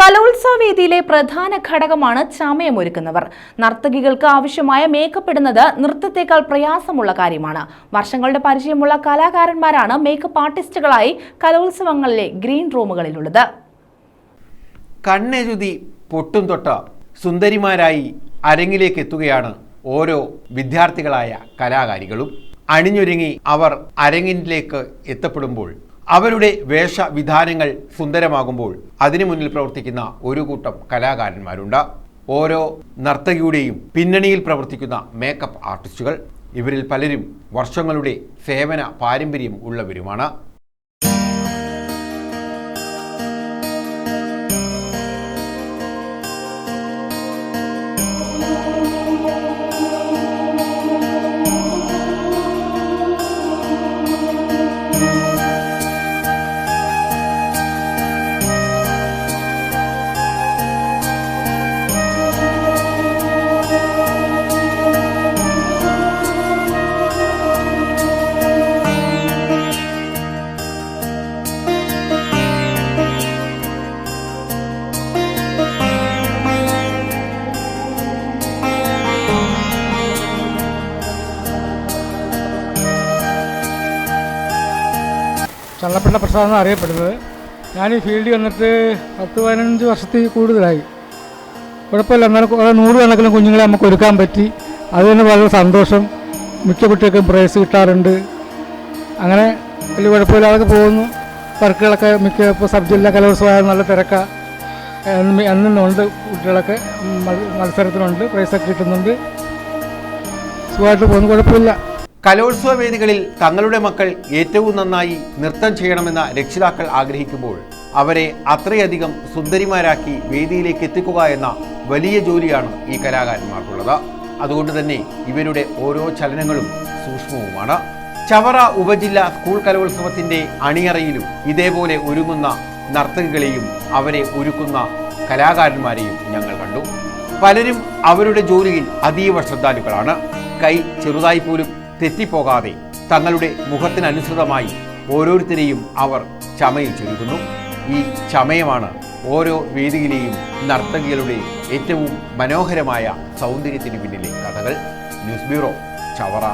കലോത്സവ വേദിയിലെ പ്രധാന ഘടകമാണ് ചമയമൊരുക്കുന്നവർ. നർത്തകികൾക്ക് ആവശ്യമായ മേക്കപ്പ് ഇടുന്നത് നൃത്തത്തെക്കാൾ പ്രയാസമുള്ള കാര്യമാണ്. വർഷങ്ങളുടെ പരിചയമുള്ള കലാകാരന്മാരാണ് മേക്കപ്പ് ആർട്ടിസ്റ്റുകളായി കലോത്സവങ്ങളിലെ ഗ്രീൻ റൂമുകളിലുള്ളത് കണ്ണെഴുതി പൊട്ടും തൊട്ട സുന്ദരിമാരായി അരങ്ങിലേക്ക് എത്തുകയാണ് ഓരോ വിദ്യാർത്ഥികളായ കലാകാരികളും. അണിഞ്ഞൊരുങ്ങി അവർ അരങ്ങിലേക്ക് എത്തപ്പെടുമ്പോൾ അവരുടെ വേഷവിധാനങ്ങൾ സുന്ദരമാകുമ്പോൾ അതിനു മുന്നിൽ പ്രവർത്തിക്കുന്ന ഒരു കൂട്ടം കലാകാരന്മാരുണ്ട്. ഓരോ നർത്തകിയുടെയും പിന്നണിയിൽ പ്രവർത്തിക്കുന്ന മേക്കപ്പ് ആർട്ടിസ്റ്റുകൾ ഇവരിൽ പലരും വർഷങ്ങളുടെ സേവന പാരമ്പര്യം ഉള്ളവരുമാണ്. ചള്ളപ്പിള്ള പ്രസാദ് അറിയപ്പെടുന്നത്. ഞാൻ ഈ ഫീൽഡിൽ വന്നിട്ട് പത്ത് പതിനഞ്ച് വർഷത്തിൽ കൂടുതലായി. കുഴപ്പമില്ല എന്നാലും കുറേ നൂറുകണക്കിന് കുഞ്ഞുങ്ങളെ നമുക്ക് ഒരുക്കാൻ പറ്റി. അത് തന്നെ വളരെ സന്തോഷം. മിക്ക കുട്ടികൾക്കും പ്രൈസ് കിട്ടാറുണ്ട്. അങ്ങനെ വലിയ കുഴപ്പമില്ലാതെ പോകുന്നു. വർക്കുകളൊക്കെ മിക്ക ഇപ്പോൾ സബ് ജില്ലാ കലോത്സവമായ നല്ല തിരക്കാണ് എന്നുണ്ട് കുട്ടികളൊക്കെ. മത്സരത്തിനുണ്ട് പ്രൈസൊക്കെ കിട്ടുന്നുണ്ട്. സുഖമായിട്ട് പോകുന്നു കുഴപ്പമില്ല. കലോത്സവ വേദികളിൽ തങ്ങളുടെ മക്കൾ ഏറ്റവും നന്നായി നൃത്തം ചെയ്യണമെന്ന രക്ഷിതാക്കൾ ആഗ്രഹിക്കുമ്പോൾ അവരെ അത്രയധികം സുന്ദരിമാരാക്കി വേദിയിലേക്ക് എത്തിക്കുക എന്ന വലിയ ജോലിയാണ് ഈ കലാകാരന്മാർക്കുള്ളത്. അതുകൊണ്ട് തന്നെ ഇവരുടെ ഓരോ ചലനങ്ങളും സൂക്ഷ്മവുമാണ്. ചവറ ഉപജില്ല സ്കൂൾ കലോത്സവത്തിന്റെ അണിയറയിലും ഇതേപോലെ ഒരുങ്ങുന്ന നർത്തകികളെയും അവരെ ഒരുക്കുന്ന കലാകാരന്മാരെയും ഞങ്ങൾ കണ്ടു. പലരും അവരുടെ ജോലിയിൽ അതീവ ശ്രദ്ധാലുക്കളാണ്. കൈ ചെറുതായി പോലും തെറ്റിപ്പോകാതെ തങ്ങളുടെ മുഖത്തിനനുസൃതമായി ഓരോരുത്തരെയും അവർ ചമയിൽ ചുരുക്കുന്നു ഈ ചമയമാണ് ഓരോ വേദിയിലെയും നർത്തകികളുടെ ഏറ്റവും മനോഹരമായ സൗന്ദര്യത്തിന് പിന്നിലെ കഥകൾ. News bureau Chavara.